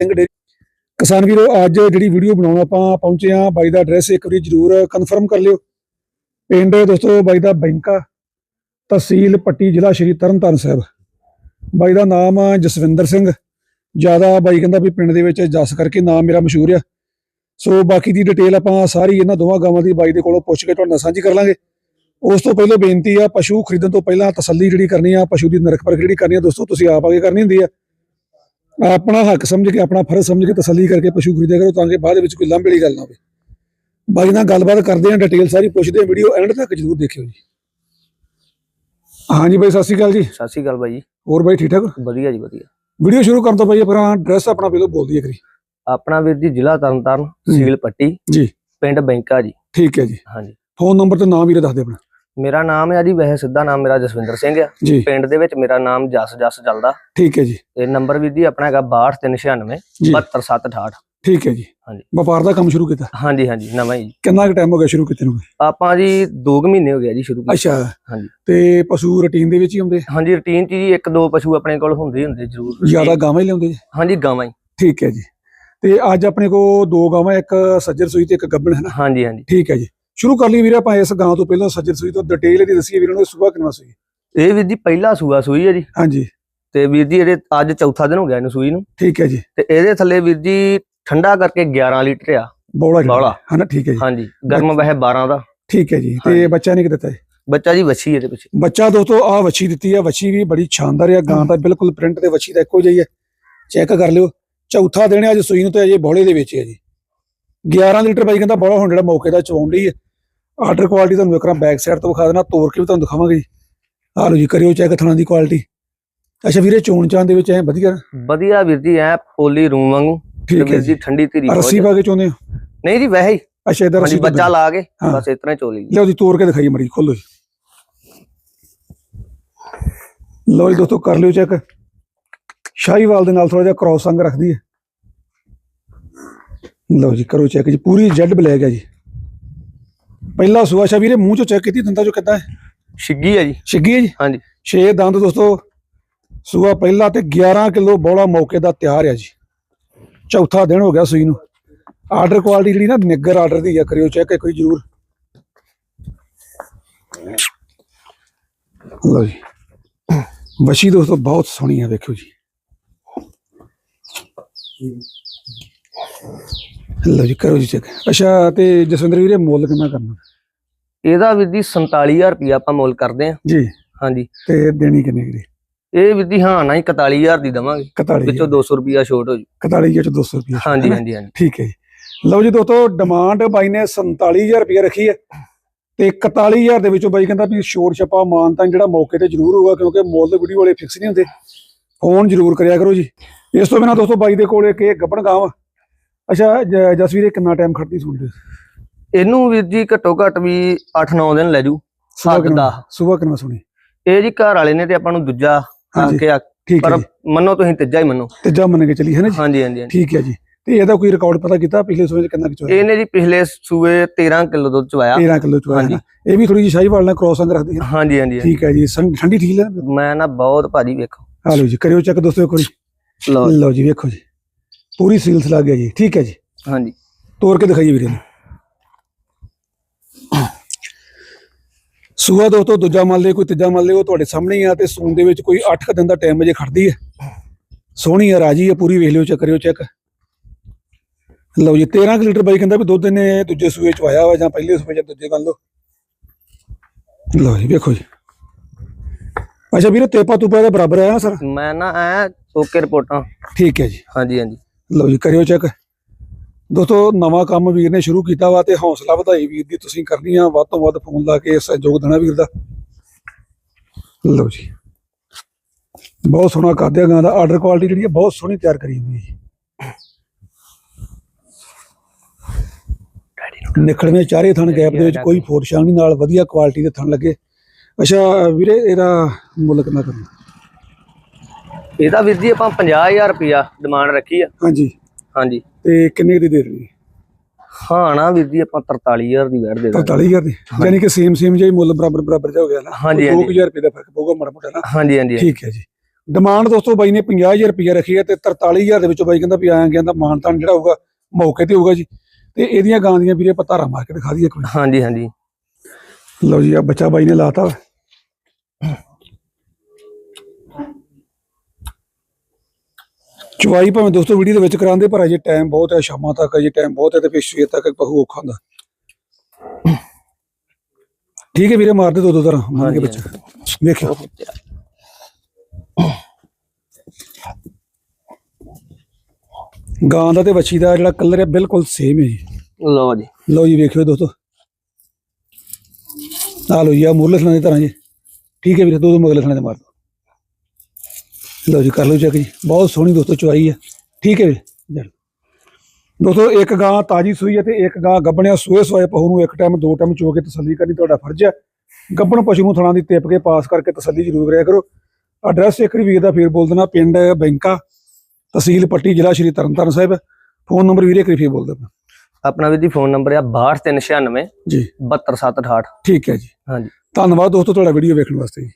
Singh dairy ਕਿਸਾਨ ਵੀਰੋ, ਅੱਜ ਜਿਹੜੀ ਵੀਡੀਓ ਬਣਾਉਣ ਆਪਾਂ ਪਹੁੰਚੇ ਆ ਬਾਈ ਦਾ ਐਡਰੈਸ ਇੱਕ ਵਾਰੀ ਜਰੂਰ ਕਨਫਰਮ ਕਰ ਲਿਓ। ਪਿੰਡ ਦੋਸਤੋ, ਬਾਈ ਦਾ ਬੈਂਕਾ, ਤਹਿਸੀਲ ਪੱਟੀ, ਜ਼ਿਲ੍ਹਾ ਸ਼੍ਰੀ ਤਰਨਤਾਰਨ ਸਾਹਿਬ। ਬਾਈ ਦਾ ਨਾਮ ਆ ਜਸਵਿੰਦਰ ਸਿੰਘ। ਜ਼ਿਆਦਾ ਬਾਈ ਕਹਿੰਦਾ ਵੀ ਪਿੰਡ ਦੇ ਵਿੱਚ ਜਸ ਕਰਕੇ ਨਾਮ ਮੇਰਾ ਮਸ਼ਹੂਰ ਆ। ਸੋ ਬਾਕੀ ਦੀ ਡਿਟੇਲ ਆਪਾਂ ਸਾਰੀ ਇਹਨਾਂ ਦੋਵਾਂ ਗਾਵਾਂ ਦੀ ਬਾਈ ਦੇ ਕੋਲੋਂ ਪੁੱਛ ਕੇ ਤੁਹਾਡੇ ਨਾਲ ਸਾਂਝੀ ਕਰ ਲਾਂਗੇ। ਉਸ ਤੋਂ ਪਹਿਲਾਂ ਬੇਨਤੀ ਆ, ਪਸ਼ੂ ਖਰੀਦਣ ਤੋਂ ਪਹਿਲਾਂ ਤਸੱਲੀ ਜਿਹੜੀ ਕਰਨੀ ਆ, ਪਸ਼ੂ ਦੀ ਨਰਖ ਪਰਖ ਜਿਹੜੀ ਕਰਨੀ ਆ, ਦੋਸਤੋ, ਤੁਸੀਂ ਆਪ ਆਗੇ ਕਰਨੀ ਹੁੰਦੀ ਆ। ਆਪਣਾ ਹੱਕ ਸਮਝ ਕੇ ਆਪਣਾ ਫਰਜ਼ ਸਮਝ ਕੇ ਤਸੱਲੀ ਕਰਕੇ ਪਸ਼ੂ ਖਰੀਦਿਆ ਕਰੋ ਤਾਂ ਕਿ ਬਾਅਦ ਵਿੱਚ ਕੋਈ ਵਾਲੀ ਗੱਲ ਨਾ ਹੋਵੇ। ਬਾਈ ਨਾਲ ਗੱਲਬਾਤ ਕਰਦੇ ਆ ਡਿਟੇਲ ਸਾਰੀ ਪੁੱਛਦੇ ਆ ਵੀਡੀਓ ਐਂਡ ਤੱਕ ਜਰੂਰ ਦੇਖਿਓ ਜੀ। ਹਾਂਜੀ ਬਾਈ ਸਤਿ ਸ਼੍ਰੀ ਅਕਾਲ ਜੀ। ਸਤਿ ਸ਼੍ਰੀ ਅਕਾਲ ਬਾਈ ਜੀ। ਹੋਰ ਬਾਈ ਠੀਕ ਠਾਕ? ਵਧੀਆ ਜੀ ਵਧੀਆ। ਵੀਡੀਓ ਸ਼ੁਰੂ ਕਰਨ ਤੋਂ ਪਹਿਲਾਂ ਪਹਿਲਾਂ ਐਡਰੈਸ ਆਪਣਾ ਪਹਿਲਾਂ ਬੋਲ ਦਈਏ ਕਰੀ ਆਪਣਾ ਵੀਰ ਜੀ ਜ਼ਿਲ੍ਹਾ ਤਰਨਤਾਰਨ ਤਹਿਸੀਲ ਪੱਟੀ ਜੀ। ਪਿੰਡ ਬੈਂਕਾ ਜੀ। ਠੀਕ ਹੈ ਜੀ। ਹਾਂਜੀ। ਫੋਨ ਨੰਬਰ ਤੇ ਨਾਮ ਵੀਰੇ ਦੱਸ ਦੇ ਆਪਣਾ। ਮੇਰਾ ਨਾਮ ਹੈ ਜੀ ਵੈਸੇ ਸਿੱਧਾ ਨਾਮ ਮੇਰਾ ਜਸਵਿੰਦਰ ਸਿੰਘ ਆ। ਜੀ। ਪਿੰਡ ਦੇ ਵਿੱਚ ਮੇਰਾ ਨਾਮ ਜਸ ਜਸ ਚੱਲਦਾ। ਠੀਕ ਹੈ ਜੀ। ਤੇ ਨੰਬਰ ਵੀਰ ਜੀ ਆਪਣਾ ਹੈਗਾ 62396 ਜੀ। 72768 ਠੀਕ ਹੈ ਜੀ। ਹਾਂਜੀ। ਵਪਾਰ ਦਾ ਕੰਮ ਸ਼ੁਰੂ ਕੀਤਾ? ਹਾਂਜੀ ਹਾਂਜੀ ਨਵਾਂ ਹੀ। ਜੀ ਕਿੰਨਾ ਕੁ ਟਾਈਮ ਹੋ ਗਿਆ ਸ਼ੁਰੂ ਕੀਤੇ ਨੂੰ? ਆਪਾਂ ਜੀ 2 ਮਹੀਨੇ ਹੋ ਗਏ ਜੀ ਸ਼ੁਰੂ ਕੀਤੇ। ਅੱਛਾ। ਹਾਂਜੀ। ਤੇ ਪਸ਼ੂ ਰੁਟੀਨ ਦੇ ਵਿੱਚ ਹੀ ਹੁੰਦੇ? ਹਾਂਜੀ ਰੁਟੀਨ ਚ ਜੀ ਇੱਕ ਦੋ ਪਸ਼ੂ ਆਪਣੇ ਕੋਲ ਹੁੰਦੇ ਹੀ ਹੁੰਦੇ ਜ਼ਰੂਰ। ਜ਼ਿਆਦਾ ਗਾਵਾਂ ਹੀ ਲਿਆਉਂਦੇ ਜੀ? ਹਾਂਜੀ ਗਾਵਾਂ ਹੀ। ਠੀਕ ਹੈ ਜੀ। ਤੇ ਅੱਜ ਆਪਣੇ ਕੋ ਦੋ ਗਾਵਾਂ ਇੱਕ ਸੱਜਰ ਸੂਈ ਤੇ ਇੱਕ ਗੱਬਣ ਹੈ ਨਾ? ਹਾਂਜੀ ਹਾਂਜੀ। ਠੀਕ ਹੈ ਜੀ। ਸ਼ੁਰੂ ਕਰ ਲਈ ਵੀਰੇ ਆਪਾਂ ਇਸ ਗਾਂ ਤੋਂ ਪਹਿਲਾਂ ਸੱਜਰ ਸੂਈ ਤੋਂ ਡਿਟੇਲ ਇਹਦੀ ਦੱਸੀਏ ਵੀਰਾਂ ਨੂੰ ਸੁਬਾ ਕਿੰਨਾ ਸੂਈ? ਇਹ ਵੀਰ ਜੀ ਪਹਿਲਾ ਸੂਆ ਸੂਈ ਹੈ ਜੀ। ਹਾਂਜੀ। ਤੇ ਵੀਰ ਜੀ ਇਹਦੇ ਅੱਜ ਚੌਥਾ ਦਿਨ ਹੋ ਗਿਆ ਇਹਨੂੰ ਸੂਈ ਨੂੰ। ਠੀਕ ਹੈ ਜੀ। ਤੇ ਇਹਦੇ ਥੱਲੇ ਵੀਰ ਜੀ ਠੰਡਾ ਕਰਕੇ 11 ਲੀਟਰ ਆ। ਬੌਲਾ ਬੌਲਾ। ਹੈ ਨਾ ਠੀਕ ਹੈ ਜੀ। ਹਾਂਜੀ ਗਰਮ ਵੈਸੇ 12 ਦਾ। ਠੀਕ ਹੈ ਜੀ। ਤੇ। ਬੱਚਾ ਨਹੀਂ ਕਿ ਦਿੱਤਾ ਜੀ? ਬੱਚਾ ਜੀ ਵੱਛੀ ਇਹਦੇ ਪਿੱਛੇ। ਬੱਚਾ ਦੋਸਤੋ ਆ ਵੱਛੀ ਦਿੱਤੀ ਆ ਵੱਛੀ ਵੀ ਬੜੀ ਸ਼ਾਨਦਾਰ ਆ। ਗਾਂ ਦਾ ਬਿਲਕੁਲ ਪ੍ਰਿੰਟ ਤੇ ਵੱਛੀ ਦਾ ਇੱਕੋ ਜਿਹਾ ਹੀ ਚੈੱਕ ਕਰ ਲਿਓ। ਚੌਥਾ ਦਿਨ ਅੱਜ ਸੂਈ ਨੂੰ ਤੇ ਅਜੇ ਬੌਲੇ ਦੇ ਵਿੱਚ ਹੈ ਜੀ। 11 ਲੀਟਰ ਬਾਈ ਕਹਿੰਦਾ ਬੌਲਾ ਹੁਣ ਜਿਹੜਾ ਮੌਕੇ ਦਾ ਚਵਾਉਣ ਲਈ ਹੈ ਆਰਡਰ ਕੁਆਲਿਟੀ ਤੁਹਾਨੂੰ ਵਾਰ ਬੈਕ ਸਾਈਡ ਤੋਂ ਵਿਖਾ ਦੇਣਾ ਤੋੜ ਕੇ ਵੀ ਤੁਹਾਨੂੰ ਦਿਖਾਵਾਂਗੇ ਜੀ। ਆਹ ਲਓ ਜੀ ਕਰਿਓ ਚੈੱਕ ਥਣਾ ਦੀ ਕੁਆਲਿਟੀ ਅੱਛਾ ਵੀਰੇ ਚੋਣ ਚਾਂ ਦੇ ਵਿੱਚ ਐ ਵਧੀਆ? ਵਧੀਆ ਵੀਰ ਜੀ ਐ ਪੋਲੀ ਰੂਮ ਵਾਂਗੂ। ਠੀਕ ਹੈ ਜੀ। ਠੰਡੀ ਧੀਰੀ ਰੱਸੀ ਆ। ਪਾ ਕੇ ਚੋਂਦੇ ਹੋ? ਨਹੀਂ ਜੀ ਵੈਸੇ ਹੀ। ਅੱਛਾ ਇਧਰ ਰੱਸੀ ਬੱਚਾ ਲਾ ਕੇ। ਬਸ ਇਤਨਾ ਹੀ ਚੋਲੀ ਲਿਓ ਜੀ ਤੋੜ ਕੇ ਦਿਖਾਈ ਮੜੀ ਖੋਲੋ ਜੀ। ਲਓ ਜੀ ਦੋਸਤੋ ਕਰ ਲਿਓ ਚੈੱਕ ਸ਼ਾਹੀਵਾਲ ਦੇ ਨਾਲ ਥੋੜਾ ਜਿਹਾ ਕ੍ਰਾਸ ਸੰਗ ਰੱਖਦੀ ਹੈ। ਲਓ ਜੀ ਕਰੋ ਚੈੱਕ ਜੀ ਪੂਰੀ ਜੈਡ ਬਲੈਕ ਹੈ ਜੀ। ਪਹਿਲਾ ਸੁਆਸ਼ਾ ਵੀਰੇ ਮੂੰਹ ਚੋਂ ਚੈੱਕ ਕੀਤੀ ਦੰਦਾਂ ਚੋਂ ਕਿੱਦਾਂ ਹੈ? ਛਿੱਗੀ ਹੈ ਜੀ। ਛਿੱਗੀ ਹੈ ਜੀ? ਹਾਂਜੀ। 6 ਦੰਦ ਦੋਸਤੋ ਸੂਆ ਪਹਿਲਾ ਤੇ 11 ਕਿਲੋ ਬੋਲਾ ਮੌਕੇ ਦਾ ਤਿਆਰ ਹੈ ਜੀ। ਚੌਥਾ ਦਿਨ ਹੋ ਗਿਆ ਸੂਈ ਨੂੰ। ਆਰਡਰ ਕੁਆਲਿਟੀ ਜਿਹੜੀ ਨਾ ਨਿੱਗਰ ਆਰਡਰ ਦੀ ਆ ਕਰਿਓ ਚੈੱਕ ਵਾਰੀ ਜ਼ਰੂਰ। ਲਓ ਜੀ। ਵਸ਼ੀ ਦੋਸਤੋ ਬਹੁਤ ਸੋਹਣੀ ਆ ਵੇਖਿਓ ਜੀ। ਲਓ ਜੀ ਕਰੋ ਜੀ ਚੈੱਕ ਅੱਛਾ ਤੇ ਜਸਵਿੰਦਰ ਵੀਰੇ ਮੁੱਲ ਕਿੰਨਾ ਕਰਨਾ? ਇਹਦਾ ਵੀਰ ਜੀ 47000 ਰੁਪਇਆ ਆਪਾਂ ਮੁੱਲ ਕਰਦੇ ਆ ਜੀ। ਹਾਂਜੀ। ਤੇ ਦੇਣੀ ਕਿੰਨੇ ਦੀ ਇਹ ਵੀਰ ਜੀ ਹਾਂ ਨਾ ਹੀ 41000 ਦੀ ਦਵਾਂਗੇ। 41 ਵਿੱਚੋਂ 200 ਰੁਪਇਆ ਛੋਟ ਹੋ ਜੂ। 41 ਚ 200 ਰੁਪਏ ਹਾਂਜੀ ਹਾਂਜੀ ਹਾਂਜੀ। ਠੀਕ ਹੈ ਜੀ। ਲਓ ਜੀ ਦੋਸਤੋ ਡਿਮਾਂਡ ਬਾਈ ਨੇ 47000 ਰੁਪਏ ਰੱਖੀ ਹੈ। ਤੇ 41000 ਦੇ ਵਿੱਚੋਂ ਬਾਈ ਕਹਿੰਦਾ ਵੀ ਸ਼ੋਰ ਛਪਾ ਮਾਨਤਾ ਜਿਹੜਾ ਮੌਕੇ ਤੇ ਜ਼ਰੂਰ ਹੋਊਗਾ ਕਿਉਂਕਿ ਮੁੱਲ ਵੀਡੀਓ ਵਾਲੇ ਫਿਕਸ ਨਹੀਂ ਹੁੰਦੇ। ਫੋਨ ਜ਼ਰੂਰ ਕਰਿਆ ਕਰੋ ਜੀ। ਇਸ ਤੋਂ ਬਿਨਾ ਦੋਸਤੋ ਬਾਈ ਦੇ ਕੋਲ ਇੱਕ ਗੱਬਣ ਗਾਂ ਵਾ ਅੱਛਾ ਜ- ਜਸਵੀਰ ਇਹ ਕਿੰਨਾ ਟਾਈਮ ਖੜਦੀ ਸੂਟ ਦੇ ਇਹਨੂੰ ਵੀਰ ਜੀ ਘੱਟੋ ਘੱਟ ਵੀ 8-9 ਦਿਨ ਲੈ ਜੂ ਸੁਬਾ ਹੱਦ ਕਿੰਨਾ ਸੁਣੀ? ਇਹ ਜੀ ਘਰ ਵਾਲੇ ਨੇ ਤੇ ਆਪਾਂ ਨੂੰ ਦੂਜਾ ਹਾਂਜੀ। ਆ ਕੇ ਆ- ਠੀਕ ਹੈ ਪਰ ਜੀ ਮੰਨੋ ਤੁਸੀਂ ਤੀਜਾ ਹੀ ਮੰਨੋ। ਤੀਜਾ ਮੰਨ ਕੇ ਚੱਲੀ ਹੈ ਨਾ ਜੀ? ਹਾਂਜੀ ਹਾਂਜੀ ਹਾਂਜੀ। ਠੀਕ ਹੈ ਜੀ। ਤੇ ਇਹਦਾ ਕੋਈ ਰਿਕਾਰਡ ਪਤਾ ਕੀਤਾ ਪਿਛਲੇ ਸੂਏ ਚ ਕਿੰਨਾ ਕਿ ਇਹਨੇ ਜੀ ਪਿਛਲੇ ਸੂਏ 13 ਕਿਲੋ ਦੁੱਧ ਚਵਾਇਆ 13 ਕਿਲੋ ਚ ਹਾਂਜੀ। ਇਹ ਵੀ ਥੋੜੀ ਜਿਹੀ ਸ਼ਾਹੀਵਾਲ ਨਾਲ ਕ੍ਰੋਸ ਅੰਗ ਰੱਖਦੀ ਹੈ ਹਾਂਜੀ ਹਾਂਜੀ ਹਾਂਜੀ। ਠੀਕ ਹੈ ਜੀ। ਸੰ- ਠੰਡੀ ਠੀਕ ਲੈ ਮੈਂ ਨਾ ਬਹੁਤ ਭਾਜੀ ਵੇਖੋ। ਆ ਲਓ ਜੀ ਕਰਿਓ ਚੈੱਕ ਦੋਸਤੋ ਇੱਕ ਵਾਰੀ। ਲਓ ਲਓ ਜੀ ਵੇਖੋ ਜੀ। ਪੂਰੀ ਸੀਲਸ ਲੱਗ ਗਿਆ ਜੀ। ਠੀਕ ਹੈ ਜੀ। ਹਾਂਜੀ। ਤੋੜ ਕੇ ਦਿਖਾਈਏ ਵੀਰੇ ਨੂੰ। ਸੂਆ ਦੋਸਤੋ ਦੂਜਾ ਮੰਨ ਲਿਓ ਕੋਈ ਤੀਜਾ ਮੰਨ ਲਿਓ ਉਹ ਤੁਹਾਡੇ ਸਾਹਮਣੇ ਹੀ ਆ ਤੇ ਸੂਨ ਦੇ ਵਿੱਚ ਕੋਈ 8 ਦਿਨ ਦਾ ਟਾਈਮ ਅਜੇ ਖੜਦੀ ਹੈ। ਸੋਹਣੀ ਆ ਰਾਜੀ ਆ ਪੂਰੀ ਵੇਖ ਲਿਓ ਚੈੱਕ ਕਰਿਓ ਚੈੱਕ ਲਓ ਜੀ 13 ਕੁ ਲੀਟਰ ਬਾਈ ਕਹਿੰਦਾ ਵੀ ਦੁੱਧ ਨੇ ਦੂਜੇ ਸੂਏ ਚ ਵਾਇਆ ਵਾ ਜਾਂ ਪਹਿਲੇ ਸੂਏ ਜਾਂ ਦੂਜੇ ਮੰਨ ਲਓ। ਲਓ ਜੀ ਵੇਖੋ ਜੀ। ਅੱਛਾ ਵੀਰੇ ਤੇਪਾ ਤੁਪਾ ਦੇ ਬਰਾਬਰ ਆਇਆ ਸਰ? ਮੈਂ ਨਾ ਐ ਓਕੇ ਰਿਪੋਰਟਾਂ। ਠੀਕ ਹੈ ਜੀ। ਹਾਂਜੀ ਹਾਂਜੀ। ਲਓ ਜੀ, ਕਰਿਓ ਚੈੱਕ ਦੋਸਤੋ, ਨਵਾਂ ਕੰਮ ਵੀਰ ਨੇ ਸ਼ੁਰੂ ਕੀਤਾ ਵਾ ਤੇ ਹੌਸਲਾ ਵਧਾਈ ਵੀਰ ਦੀ ਤੁਸੀਂ ਕਰਨੀ ਆ, ਵੱਧ ਤੋਂ ਵੱਧ ਫੋਨ ਲਾ ਕੇ ਸਹਿਯੋਗ ਦੇਣਾ ਵੀਰ ਦਾ। ਲਓ ਜੀ। ਬਹੁਤ ਸੋਹਣਾ ਕਾਦਿਆ ਗਾਂ ਦਾ। ਆਰਡਰ ਕੁਆਲਿਟੀ ਜਿਹੜੀ ਹੈ ਬਹੁਤ ਸੋਹਣੀ ਤਿਆਰ ਕਰੀ ਹੋਈ ਹੈ ਜੀ। ਨਿਖੜਵੇਂ ਚਾਰੇ ਥਣ ਗੈਪ ਦੇ ਵਿੱਚ ਕੋਈ ਫੋਰ ਸ਼ਾਂਗ ਨਹੀਂ ਨਾਲ ਵਧੀਆ ਕੁਆਲਿਟੀ ਦੇ ਥਣ ਲੱਗੇ। ਅੱਛਾ, ਵੀਰੇ, ਇਹਦਾ ਮੁੱਲ ਕਿੰਨਾ ਕਰਨਾ? ਇਹਦਾ ਵੀਰ ਜੀ ਆਪਾਂ 50000 ਰੁਪਇਆ ਡਿਮਾਂਡ ਰੱਖੀ ਆ। ਹਾਂਜੀ। ਹਾਂਜੀ। ਤੇ ਕਿੰਨੇ ਦੀ ਦੇ ਦੇਣੀ? ਹਾਂ ਨਾ ਵੀਰ ਜੀ ਆਪਾਂ 43000 ਦੀ ਵੈਟ ਦੇ ਦਾਂਗੇ। 43000 ਦੀ? ਯਾਨੀ ਕਿ ਸੇਮ ਸੇਮ ਜਿਹਾ ਮੁੱਲ ਬਰਾਬਰ ਬਰਾਬਰ ਜਿਹਾ ਹੋ ਗਿਆ ਨਾ? ਹਾਂਜੀ, 2000 ਰੁਪਏ ਦਾ ਫ਼ਰਕ ਪਊਗਾ ਮਾੜਾ ਮੋਟਾ ਨਾ? ਹਾਂਜੀ ਹਾਂਜੀ ਹਾਂਜੀ। ਠੀਕ ਹੈ ਜੀ। ਡਿਮਾਂਡ ਦੋਸਤੋ ਬਾਈ ਨੇ 50000 ਰੁਪਏ ਰੱਖੀ ਹੈ ਤੇ 43000 ਦੇ ਵਿੱਚੋਂ ਬਾਈ ਕਹਿੰਦਾ ਵੀ ਆਇਆ ਕਹਿੰਦਾ ਮਾਨਤਾਨ ਜਿਹੜਾ ਹੋਊਗਾ ਮੌਕੇ ਤੇ ਹੋਊਗਾ ਜੀ। ਤੇ ਇਹਦੀਆਂ ਗਾਂ ਦੀਆਂ ਵੀਰੇ ਪਤਾਰਾ ਮਾਰ ਕੇ ਦਿਖਾ ਦਈਏ ਕੋਈ ਹਾਂਜੀ ਹਾਂਜੀ। ਲਓ ਜੀ ਆ ਬੱਚਾ ਬਾਈ ਨੇ ਲਾਤਾ। ਵਾ। ਚੁਆਈ ਭਾਵੇਂ ਦੋਸਤੋ ਵੀਡੀਓ ਦੇ ਵਿੱਚ ਕਰਾਉਂਦੇ ਪਰ ਅਜੇ ਟਾਈਮ ਬਹੁਤ ਹੈ ਸ਼ਾਮਾਂ ਤੱਕ ਅਜੇ ਟਾਈਮ ਬਹੁਤ ਹੈ ਤੇ ਫਿਰ ਸਵੇਰ ਤੱਕ ਪਹੂ ਔਖਾ ਹੁੰਦਾ। ਠੀਕ ਹੈ ਵੀਰੇ ਮਾਰ ਦੇ ਦੋ ਤਰ੍ਹਾਂ ਮਾਰ ਕੇ ਬੱਚਾ ਦੇਖਿਓ ਗਾਂ ਦਾ ਤੇ ਵੱਛੀ ਦਾ ਜਿਹੜਾ ਕਲਰ ਹੈ ਬਿਲਕੁਲ ਸੇਮ ਹੈ ਜੀ। ਲਓ ਜੀ। ਲਓ ਜੀ ਵੇਖਿਓ ਦੋਸਤੋ। ਆ ਲਓ ਜੀ ਆ ਮੁਰਲੇ ਦੀ ਤਰ੍ਹਾਂ ਜੀ। ਠੀਕ ਹੈ ਵੀਰੇ ਦੋ ਦੋ ਮਗਲੇ ਥਾਣੇ ਦੇ। ਮਾਰ ਲਓ ਜੀ ਕਰ ਲਓ ਚੈੱਕ ਜੀ। ਬਹੁਤ ਸੋਹਣੀ ਦੋਸਤੋ ਚੁਆਈ ਹੈ। ਠੀਕ ਹੈ ਜਲ ਦੋਸਤੋ ਇੱਕ ਗਾਂ ਤਾਜੀ ਸੂਈ ਹੈ ਤੇ ਇੱਕ ਗਾਂ ਗੱਬਣਿਆ ਸੂਏ ਸੋਏ ਪਹੂ ਨੂੰ ਇੱਕ ਟਾਈਮ ਦੋ ਟਾਈਮ ਚੋ ਕੇ ਤਸੱਲੀ ਕਰਨੀ ਤੁਹਾਡਾ ਫਰਜ਼ ਹੈ। ਗੱਬਣ ਪਸ਼ੂ ਨੂੰ ਥਣਾ ਦੀ ਟਿਪ ਕੇ ਪਾਸ ਕਰਕੇ ਤਸੱਲੀ ਜ਼ਰੂਰ ਕਰਿਆ ਕਰੋ। ਐਡਰੈਸ ਇੱਕ ਵਾਰੀ ਦਾ ਫੇਰ ਬੋਲ ਦੇਣਾ ਪਿੰਡ ਬੈਂਕਾ ਤਹਿਸੀਲ ਪੱਟੀ ਜ਼ਿਲ੍ਹਾ ਸ਼੍ਰੀ ਤਰਨਤਾਰਨ ਸਾਹਿਬ। ਫੋਨ ਨੰਬਰ ਵੀਰੇ ਇੱਕ ਵਾਰੀ ਫੇਰ ਬੋਲ ਦੇਣਾ ਆਪਣਾ ਵੀਰ ਜੀ ਫੋਨ ਨੰਬਰ ਆ 62396 ਜੀ। 72768 ਠੀਕ ਹੈ ਜੀ। ਹਾਂਜੀ। ਧੰਨਵਾਦ ਦੋਸਤੋ ਤੁਹਾਡਾ ਵੀਡੀਓ ਵੇਖਣ ਵਾਸਤੇ ਜੀ।